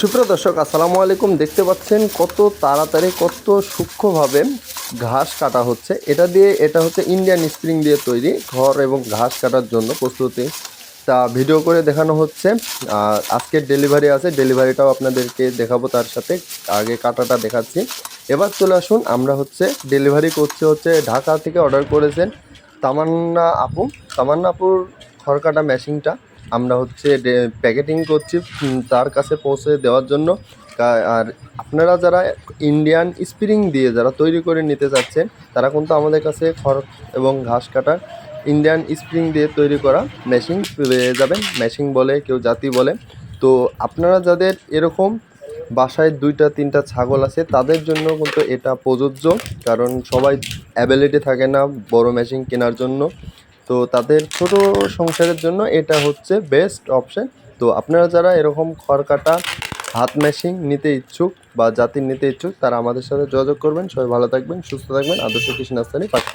সুপ্রিয় দর্শক, আসসালামু আলাইকুম। দেখতে পাচ্ছেন কত তাড়াতাড়ি, কত সূক্ষ্মভাবে ঘাস কাটা হচ্ছে। এটা দিয়ে, এটা হচ্ছে ইন্ডিয়ান স্প্রিং দিয়ে তৈরি ঘর এবং ঘাস কাটার জন্য প্রস্তুতি। তা ভিডিও করে দেখানো হচ্ছে। আর আজকের ডেলিভারি আছে। ডেলিভারিটাও আপনাদেরকে দেখাবো তার সাথে। আগে কাটাটা দেখাচ্ছি। এবার চলে আসুন। আমরা হচ্ছে ডেলিভারি করছে হচ্ছে ঢাকা থেকে অর্ডার করেছেন তামান্না আপু। তামান্না আপুর খড়কাটা মেশিনটা আমরা হচ্ছে প্যাকেটিং করছি তার কাছে পৌঁছে দেওয়ার জন্য। আর আপনারা যারা ইন্ডিয়ান স্প্রিং দিয়ে যারা তৈরি করে নিতে চাচ্ছেন, তারা কিন্তু আমাদের কাছে খড় এবং ঘাস কাটার ইন্ডিয়ান স্প্রিং দিয়ে তৈরি করা মেশিন পেয়ে যাবেন। মেশিন বলে, কেউ জাতি বলে। তো আপনারা যাদের এরকম বাসায় দুইটা, তিনটা ছাগল আছে, তাদের জন্য কিন্তু এটা প্রযোজ্য, কারণ সবাই অ্যাবিলিটি থাকে না বড় মেশিন কেনার জন্য। তো তাদের ছোট সংসারের জন্য এটা হচ্ছে বেস্ট অপশন তো আপনারা যারা এরকম খড় কাটা হাত মেশিন নিতে ইচ্ছুক বা জাতির নিতে ইচ্ছুক, তারা আমাদের সাথে যোগাযোগ করবেন। সবাই ভালো থাকবেন, সুস্থ থাকবেন। আদর্শ কৃষি নাস্তানি পাঠিয়ে